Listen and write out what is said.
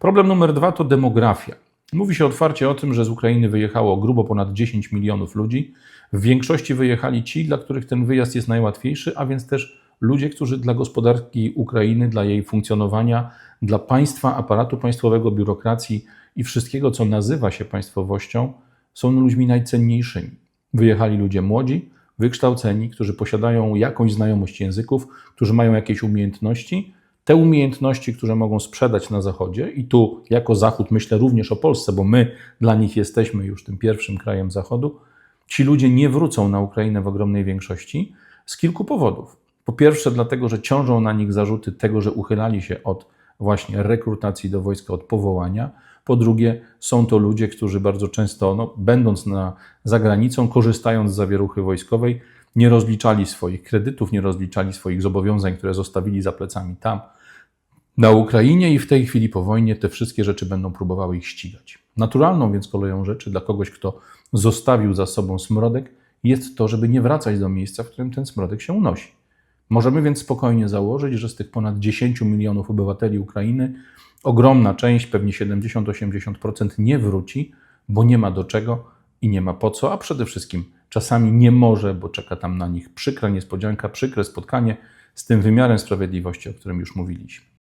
Problem numer dwa to demografia. Mówi się otwarcie o tym, że z Ukrainy wyjechało grubo ponad 10 milionów ludzi. W większości wyjechali ci, dla których ten wyjazd jest najłatwiejszy, a więc też ludzie, którzy dla gospodarki Ukrainy, dla jej funkcjonowania, dla państwa, aparatu państwowego, biurokracji i wszystkiego, co nazywa się państwowością, są ludźmi najcenniejszymi. Wyjechali ludzie młodzi, wykształceni, którzy posiadają jakąś znajomość języków, którzy mają jakieś umiejętności. Te umiejętności, które mogą sprzedać na Zachodzie, i tu jako Zachód myślę również o Polsce, bo my dla nich jesteśmy już tym pierwszym krajem Zachodu, ci ludzie nie wrócą na Ukrainę w ogromnej większości z kilku powodów. Po pierwsze, dlatego, że ciążą na nich zarzuty tego, że uchylali się od właśnie rekrutacji do wojska, od powołania. Po drugie, są to ludzie, którzy bardzo często, no, będąc na zagranicą, korzystając z zawieruchy wojskowej, nie rozliczali swoich kredytów, nie rozliczali swoich zobowiązań, które zostawili za plecami tam, na Ukrainie, i w tej chwili po wojnie te wszystkie rzeczy będą próbowały ich ścigać. Naturalną więc koleją rzeczy dla kogoś, kto zostawił za sobą smrodek, jest to, żeby nie wracać do miejsca, w którym ten smrodek się unosi. Możemy więc spokojnie założyć, że z tych ponad 10 milionów obywateli Ukrainy ogromna część, pewnie 70-80% nie wróci, bo nie ma do czego i nie ma po co, a przede wszystkim czasami nie może, bo czeka tam na nich przykra niespodzianka, przykre spotkanie z tym wymiarem sprawiedliwości, o którym już mówiliśmy.